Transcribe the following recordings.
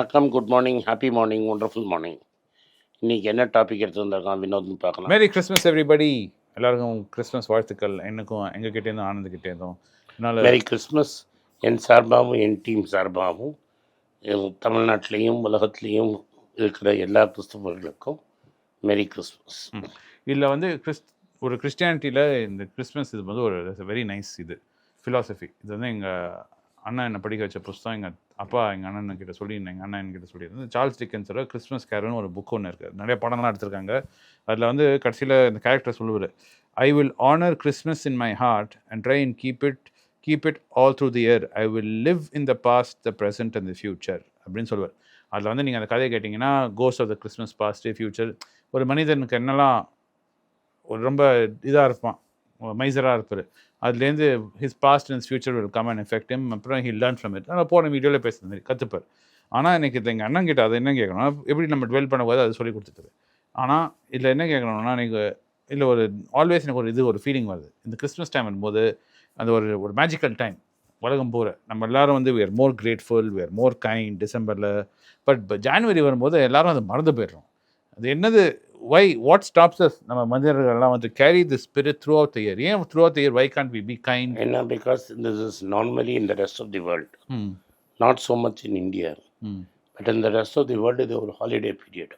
வணக்கம் good morning happy morning wonderful morning இன்னைக்கு என்ன டாபிக் எடுத்து வந்திருக்கான் வினோத்னு பார்க்கலாம். மேரி கிறிஸ்மஸ் எவ்ரிபடி எல்லாருக்கும் கிறிஸ்மஸ் வாழ்த்துக்கள். எனக்கும் எங்ககிட்டேருந்தும் ஆனந்துக்கிட்டேருந்தும் அதனால மேரி கிறிஸ்மஸ் என் சார்பாகவும் என் டீம் சார்பாகவும் தமிழ்நாட்டிலையும் உலகத்துலேயும் இருக்கிற எல்லா கிறிஸ்தவர்களுக்கும் மேரி கிறிஸ்மஸ் இதில் வந்து கிறிஸ் ஒரு கிறிஸ்டியானிட்டியில் இந்த கிறிஸ்மஸ் இது வந்து ஒரு வெரி நைஸ் இது. ஃபிலாசபி இது வந்து எங்கள் அண்ணா என்னை படிக்க வச்ச புஸ்தகம் எங்கள் அப்பா எங்கள் அண்ணன் கிட்ட சொல்லியிருந்தேன் எங்கள் அண்ணன் கிட்ட சொல்லியிருந்தேன் சார்ல்ஸ் டிக்கன்ஸோட கிறிஸ்மஸ் கேரல்னு ஒரு புக் ஒன்று இருக்குது நிறைய படம்லாம் எடுத்திருக்காங்க. அதில் வந்து கடைசியில் இந்த கேரக்டர் சொல்லுவார் I will honour Christmas in my heart and try in keep it keep it all through the year I will live in the past the present and the future அப்படின்னு சொல்லுவார். அதில் வந்து நீங்கள் அந்த கதையை கேட்டிங்கன்னா கோஸ் of the Christmas past future ஒரு மனிதனுக்கு என்னெல்லாம் ஒரு ரொம்ப இதாக இருப்பான் மைசராக இருப்பார். அதுலேருந்து his past and future will come and effect him. அப்புறம் ஹி லேர்ன் ஃப்ரம் இட் ஆனால் போன வீடியோவில் பேசுகிற மாதிரி கற்றுப்பார் ஆனால் எனக்கு இது எங்கள் அண்ணன் கிட்ட அதை என்ன கேட்கணும்னா எப்படி நம்ம டுவெல் பண்ணும்போது அது சொல்லி கொடுத்துட்டு ஆனால் இதில் என்ன கேட்கணும்னா நீங்கள் இல்லை ஒரு ஆல்வேஸ் எனக்கு ஒரு இது ஒரு ஃபீலிங் வருது. இந்த கிறிஸ்மஸ் டைம் வரும்போது அந்த ஒரு ஒரு மேஜிக்கல் டைம் உலகம் பூரா. நம்ம எல்லாரும் வந்து were more grateful were more kind டிசம்பரில் பட் ஜான்வரி வரும்போது எல்லாரும் அதை மறந்து போயிடுறோம். அது என்னது வை வாட் ஸ்டாப்ஸ் அஸ் நம்ம மனிதர்கள்லாம் வந்து carry the spirit throughout year ஏன் throughout year why can't we be kind என்ன because this is normally in the rest of the world not so much in India but in the rest of the world இது ஒரு holiday period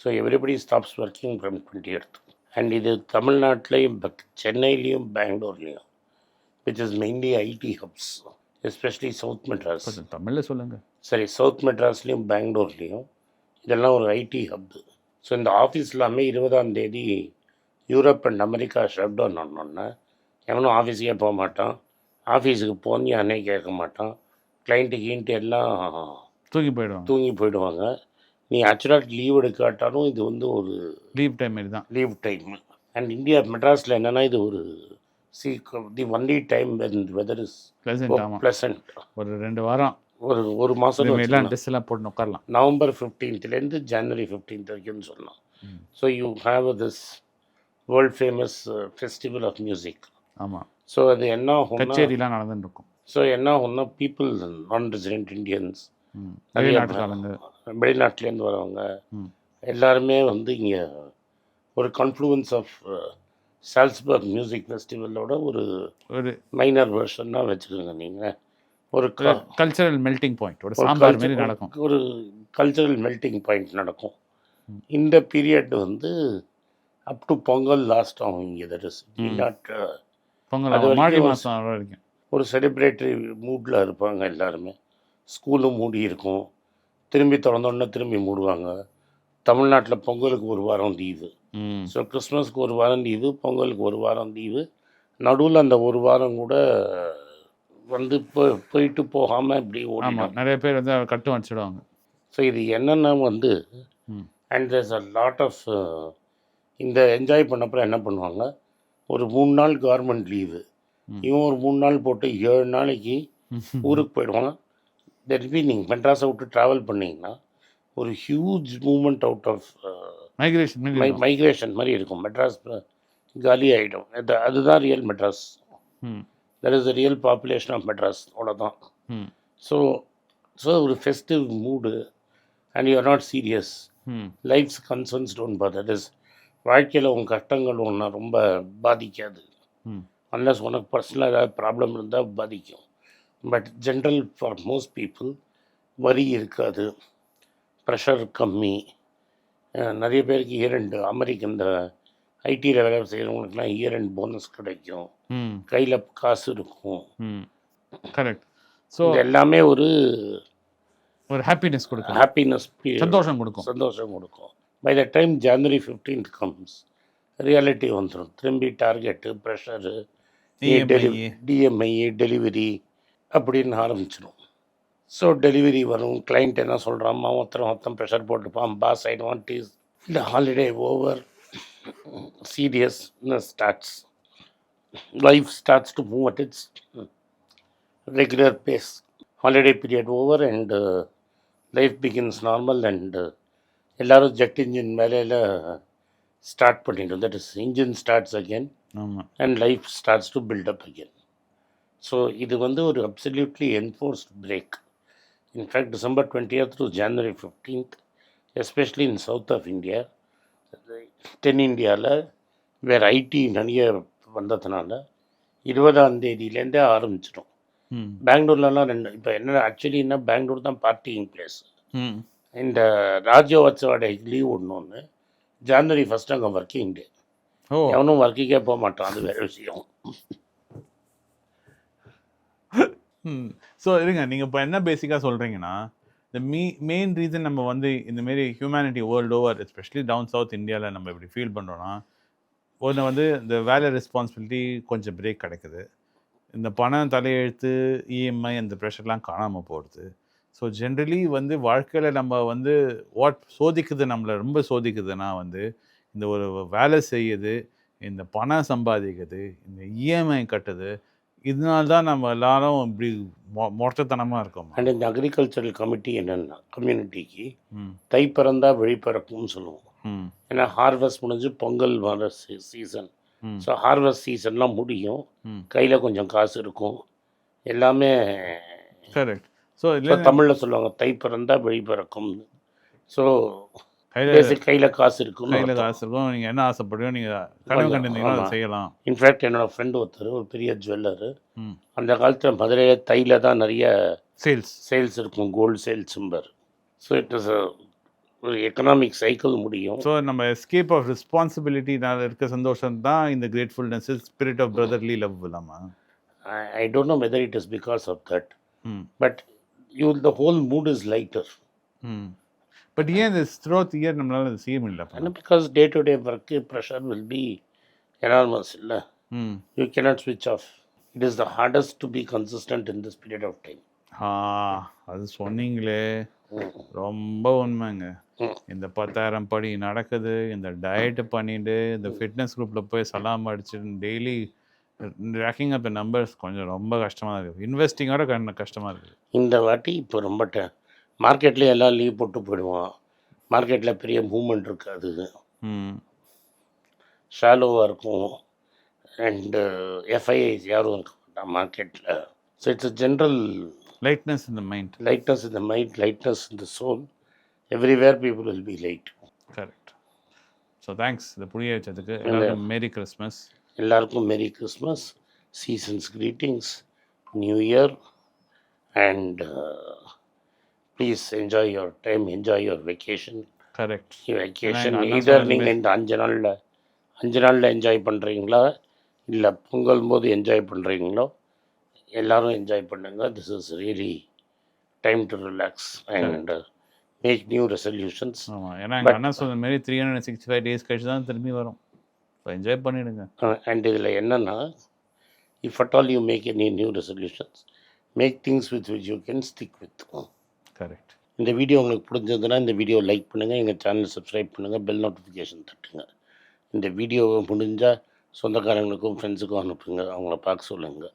so everybody stops working from twentieth and இது தமிழ்நாட்டிலையும் சென்னையிலையும் பெங்களூர்லேயும் which is mainly IT hubs especially south Madras தமிழில் சொல்லுங்கள் சரி south மெட்ராஸ்லேயும் பெங்களூர்லேயும் இதெல்லாம் ஒரு ஐடி ஹப் ஸோ இந்த ஆஃபீஸ் எல்லாமே இருபதாம் தேதி Europe and America shut down ஆனோடனே எவனும் ஆஃபீஸுக்கே போக மாட்டான். ஆஃபீஸுக்கு போனியானே கேட்க மாட்டான். கிளைண்ட்டு கீண்ட்டு எல்லாம் தூக்கி போயிடுவாங்க. தூங்கி போயிடுவாங்க. நீ ஆக்சுவலாக லீவ் எடுக்காட்டாலும் இது வந்து ஒரு லீவ் டைம் மாரி தான். லீவ் டைம் அண்ட் இந்தியா மெட்ராஸில் என்னென்னா இது ஒரு city only time weather is pleasant pleasant ஒரு ரெண்டு வாரம். ஒரு ஒரு மாதம் எல்லாம் ட்ரெஸ் எல்லாம் போட்டு உட்காரலாம். நவம்பர் ஃபிஃப்டீன்த்லேருந்து ஜனவரி ஃபிஃப்டீன்த் வரைக்கும்னு சொல்லலாம். ம். So you have this world famous festival of music ஆமாம் ஸோ அது என்ன ஆகும்னா கச்சேரிலாம் நடந்துட்டு இருக்கும் ஸோ என்ன ஆகும்னா பீப்புள் நான் ரெசிடென்ட் வெளிநாட்டுக்காரங்க. வெளிநாட்டிலேருந்து வரவங்க. எல்லாருமே வந்து இங்கே ஒரு கான்ஃப்ளூயன்ஸ் ஆஃப் சால்ஸ்பர்க் மியூசிக் ஃபெஸ்டிவலோட ஒரு ஒரு மைனர் வெர்ஷன் தான் வச்சுக்கோங்க நீங்கள் ஒரு கல்ச்சரல் மெல்டிங் பாயிண்ட் ஒரு சாம்பார் மாரி நடக்கும். ஒரு கல்ச்சரல் மெல்டிங் பாயிண்ட் நடக்கும். இந்த பீரியட் வந்து அப் டு பொங்கல் லாஸ்ட் ஆகும் இங்கே தட் இஸ். நாட் பொங்கல். மாடி மாதம் வரைக்கும் ஒரு செலிப்ரேட்டரி மூடில் இருப்பாங்க எல்லாருமே. ஸ்கூலும் மூடி இருக்கும். திரும்பி திறந்தோடனே திரும்பி மூடுவாங்க. தமிழ்நாட்டில் பொங்கலுக்கு ஒரு வாரம் லீவு ம். ஸோ கிறிஸ்மஸ்க்கு ஒரு வாரம் லீவு பொங்கலுக்கு ஒரு வாரம் லீவு நடுவில் அந்த ஒரு வாரம் கூட வந்து போ போயிட்டு போகாமல் இப்படி ஆமாம் நிறைய பேர் வந்து கட்டும் வச்சிடுவாங்க ஸோ இது என்னென்னா வந்து ம். And there's a lot of இந்த என்ஜாய் பண்ணப்பறம் என்ன பண்ணுவாங்க? ஒரு மூணு நாள் கவர்மெண்ட் லீவு ம். இவன் ஒரு மூணு நாள் போட்டு ஏழு நாளைக்கு ஊருக்கு போயிடுவாங்க திருப்பி நீங்கள் மெட்ராஸை விட்டு ட்ராவல் பண்ணீங்கன்னா ஒரு huge moment out of migration my migration மாதிரி இருக்கும். மெட்ராஸ் காலி ஆகிடும் அது அதுதான் real Madras. That is real population of Madras அவ்வளோதான் ம் ஸோ ஸோ ஒரு festive mood and you're not serious life's concerns don't but that is வாழ்க்கையில் உன் கஷ்டங்கள் ஒன்று ரொம்ப பாதிக்காது. அன்லஸ் உனக்கு பர்சனலாக ஏதாவது ப்ராப்ளம் இருந்தால் பாதிக்கும். But general for most people worry இருக்காது. ப்ரெஷர் கம்மி. நிறைய பேருக்கு இயர் ரெண்டு அமெரிக்க இந்த ஐடியில் வேலை செய்கிறவங்களுக்குலாம் இயர் ரெண்டு போனஸ் கிடைக்கும். ம். கையில் காசு இருக்கும். ம். கரெக்ட் ஸோ எல்லாமே ஒரு ஒரு ஹாப்பினஸ் கொடுக்கும். ஹாப்பினஸ் சந்தோஷம் கொடுக்கும். சந்தோஷம் கொடுக்கும். By the time January fifteenth comes reality வந்துடும் திரும்பி டார்கெட்டு ப்ரெஷரு. டிஎம்ஐ டெலிவரி அப்படின்னு ஆரம்பிச்சிடும் ஸோ டெலிவரி வரும். கிளைண்ட் என்ன சொல்கிறான் ஒருத்தன் ஒருத்தன் ப்ரெஷர் போட்டுப்பான். பாஸ் வாண்ட் இஸ் இந்த holiday over seriousness starts life starts to move at its regular pace holiday period over and life begins normal and எல்லாரும் ஜெட் இன்ஜின் வேலையில் ஸ்டார்ட் பண்ணிடும் that is engine starts again ஆமாம் and life starts to build up again so இது வந்து ஒரு absolutely enforced break In fact, December 20th to January 15th, especially in south of India, தென் இந்தியாவில் வேறு ID நிறைய வந்ததுனால இருபதாம் தேதியிலேருந்தே ஆரம்பிச்சிடும் பெங்களூர்லலாம் ரெண்டு இப்போ என்ன ஆக்சுவலி என்ன பெங்களூர் தான் பார்ட்டிங் பிளேஸ் ம். இந்த ராஜ்யோத்சவ டே லீவ் ஒன்று ஒன்று ஜான்வரி ஃபஸ்ட் அங்கே ஒர்க்கிங் டே எவனும் ஒர்க்கிங்கே போக மாட்டான் அது வேறு விஷயம். ஸோ இருங்க நீங்கள் இப்போ என்ன பேசிக்காக சொல்கிறீங்கன்னா இந்த மீ மெயின் ரீசன் நம்ம வந்து இந்த மாரி humanity world over especially down south இந்தியாவில் நம்ம இப்படி ஃபீல் பண்ணுறோன்னா ஒன்று வந்து இந்த வேலை ரெஸ்பான்சிபிலிட்டி கொஞ்சம் பிரேக் கிடைக்குது. இந்த பணம் தலையெழுத்து இஎம்ஐ அந்த ப்ரெஷர்லாம் காணாமல் போகிறது ஸோ ஜென்ரலி வந்து வாழ்க்கையில் நம்ம வந்து வாட் சோதிக்குது நம்மளை ரொம்ப சோதிக்குதுன்னா வந்து இந்த ஒரு வேலை செய்யுது இந்த பணம் சம்பாதிக்குது இந்த இஎம்ஐ கட்டுது இதனால தான் நம்ம எல்லாரும் இப்படி மொ மொட்டத்தனமாக இருக்கோம்? அண்ட் இந்த அக்ரிகல்ச்சரல் கமிட்டி என்னென்னா கம்யூனிட்டிக்கு தை பிறந்தா வழி பிறக்கும்னு சொல்லுவோம். ம். ஏன்னா ஹார்வெஸ்ட் முடிஞ்சு பொங்கல் வர சீசன் ஸோ ஹார்வெஸ்ட் சீசன்லாம் முடியும். கையில் கொஞ்சம் காசு இருக்கும். எல்லாமே கரெக்ட் ஸோ தமிழில் சொல்லுவாங்க தை பிறந்தா வழி பிறக்கும்னு. ஸோ கையில் காசு இருக்கும்னு கையில். காசு இருக்கும். நீங்கள் என்ன ஆசைப்படுறீங்க நீங்கள் கனவு கொஞ்சம், கண்டிருந்தீங்கன்னா அதை. செய்யலாம். இன்ஃபேக்ட் என்னோட ஃப்ரெண்டு ஒருத்தர் ஒரு பெரிய ஜுவல்லரு அந்த காலத்தில் மதுரையில் தையில் தான் நிறைய சேல்ஸ் சேல்ஸ் இருக்கும் கோல்டு சேல்ஸும்பர் ஸோ இட் இஸ் ஒரு எக்கனாமிக் சைக்கிள் முடியும். ஸோ நம்ம எஸ்கேப் ஆஃப் ரெஸ்பான்சிபிலிட்டினால இருக்க சந்தோஷம் தான் இந்த gratefulness spirit of brotherly love இல்லாமல் I don't know whether it is because of that but you the whole mood is lighter but ஏன் இந்த த்ரோத் இயர் நம்மளால அதை செய்ய முடியல because day to day work pressure will be enormous இல்லை? ம். You cannot switch off. It is the hardest to be consistent in this period of time. ஆ அது சொன்னீங்களே. ரொம்ப உண்மைங்க. இந்த பத்தாயிரம் படி நடக்குது இந்த டயட் பண்ணிட்டு இந்த ஃபிட்னஸ் குரூப்பில் போய் சலாம் அடிச்சு டெய்லி ரேக்கிங் அப் நம்பர்ஸ் கொஞ்சம் ரொம்ப கஷ்டமாக இருக்குது இன்வெஸ்டிங்கோட கஷ்டமாக இருக்குது இந்த வாட்டி இப்போ ரொம்ப ட மார்க்கெட்லேயே எல்லாம் லீவ் போட்டு போயிடுவான். மார்க்கெட்டில் பெரிய மூவ்மெண்ட் இருக்காது. ம். ஷாலோவாக இருக்கும். அண்டு எஃப்ஐஐஸ் யாரும் இருக்க மாட்டான் மார்க்கெட்டில் ஸோ இட்ஸ் ஜென்ரல் லைட்னஸ் இந்த mind the mind, lightness in the soul. Everywhere people will be light. Correct so thanks இந்த புரிய வச்சதுக்கு எல்லாருக்கும் மேரி கிறிஸ்மஸ் எல்லாருக்கும் merry Christmas season's greetings. New year and please enjoy your time enjoy your vacation correct vacation சொன்னேன் நீங்கள் இந்த அஞ்சு நாளில் அஞ்சு நாளில் என்ஜாய் பண்ணுறீங்களா இல்லை பொங்கல் போது என்ஜாய் பண்ணுறீங்களோ எல்லாரும் என்ஜாய் பண்ணுங்க. This is really time to relax and make new resolutions ஆமாம் ஏன்னா எங்கள் சொன்ன மாரி three hundred sixty five days கழிச்சு தான் திரும்பி வரும். ஸோ என்ஜாய் பண்ணிடுங்க. அண்ட் இதில் என்னென்னா if at all you make any new resolutions make things with which you can stick with correct இந்த வீடியோ உங்களுக்கு பிடிச்சதுன்னா இந்த வீடியோ லைக் பண்ணுங்கள் எங்கள் சேனல் சப்ஸ்கிரைப் பண்ணுங்கள் பெல் நோட்டிஃபிகேஷன் தட்டுங்க. இந்த வீடியோவை முடிஞ்சால் சொந்தக்காரங்களுக்கும் ஃப்ரெண்ட்ஸுக்கும் அனுப்புங்க. அவங்கள பார்க்க சொல்லுங்கள்